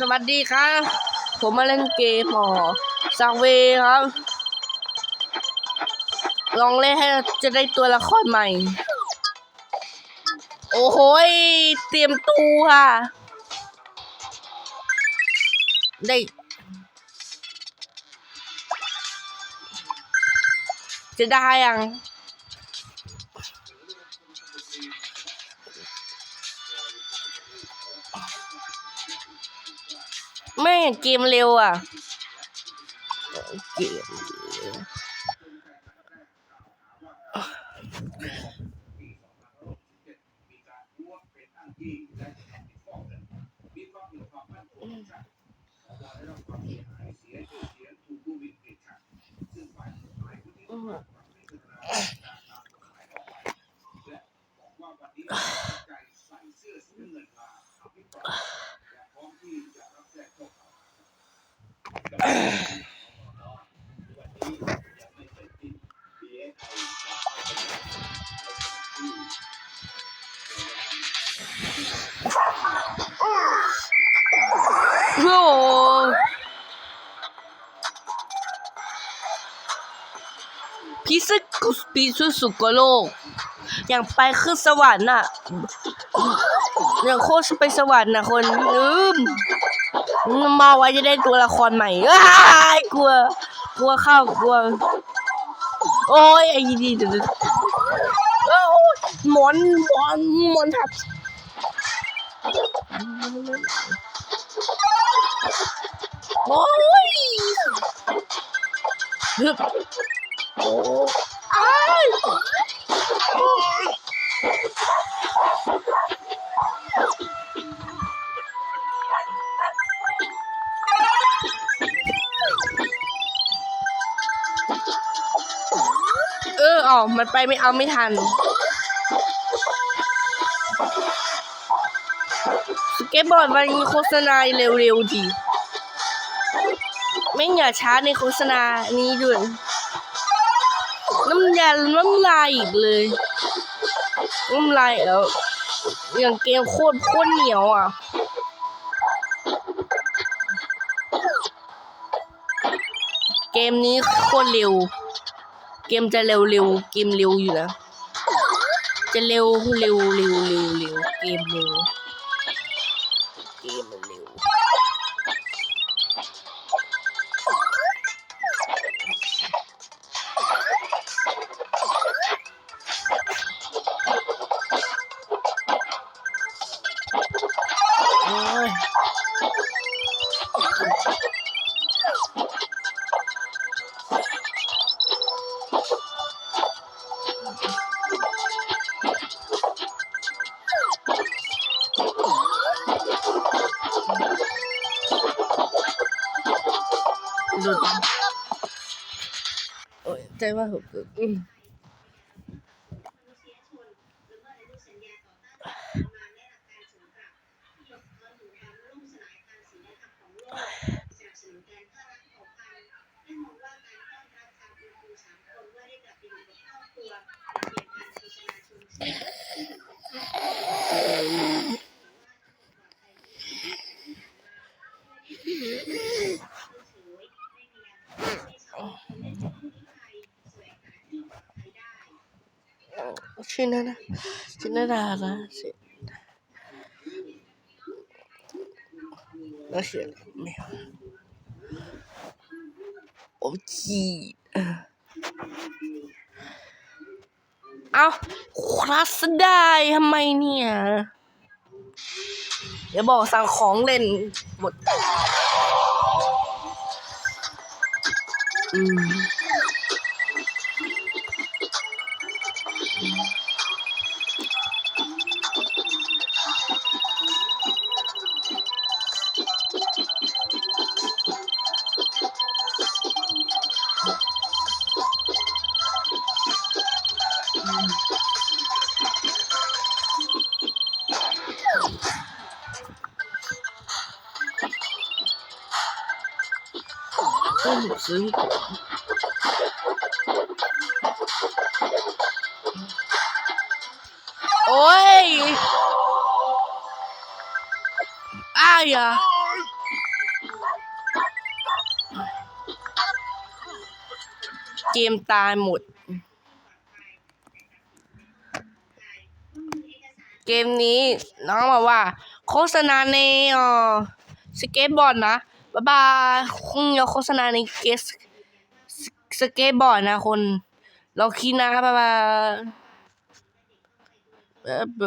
สวัสดีครับ ผมมาเล่นเกมหมอซักเวครับ ลองเล่นให้จะได้ตัวละครใหม่ โอ้โหเตรียมตัวค่ะ ได้จะได้ยัง ไม่เกมเร็วอะเกม พิซึกุสปีสุสุกโลก อย่างไปขึ้นสวรรค์น่ะ อย่างโคตรไปสวรรค์น่ะคนลืมมาไว้จะได้ตัวละครใหม่อ้ายกลัว กลัวเข้ากลัว โอ้ยไอ้ดีเดี๋ยวเดี๋ยวโอ้ยหมอนหมอนหมอนทับโอ้ยฮึบ โอ้อ้ายโอ้ยเอออ๋อมันไปไม่เอาไม่ทัน สเก็ตบอร์ดมันโฆษณาเร็วๆดี ไม่อย่าช้าในโฆษณานี้ด้วย น้ำยาน้ำลายอีกเลยน้ำลายแล้วอย่างเกมโคตรโคตรเหนียวอะเกมนี้โคตรเร็ว เกมจะเร็วเร็วเกมเร็วอยู่นะ จะเร็วเร็วเร็วเร็วเร็วเกมเร็วเกมเร็ว หลุดโอ้ยใจว่าหกอืม ชื่อนั่นนะชื่อนาดาละชื่อแล้วชื่ออะไม่เอาโอ้จี เอาคลาสได้ทำไมเนี่ย เดี๋ยวบอกสั่งของเล่นหมด อืม ก็หยิบซื้โอ้ยอ้ายอะเกมตายหมด เกมนี้น้องบอกว่า โฆษณาเนอสเก็ตบอร์ดนะ บ๊ายบายคงย่าโฆษณาในเกสสเก็ตบอร์ดนะคน เราคิดนะบ๊ายบายเออเบ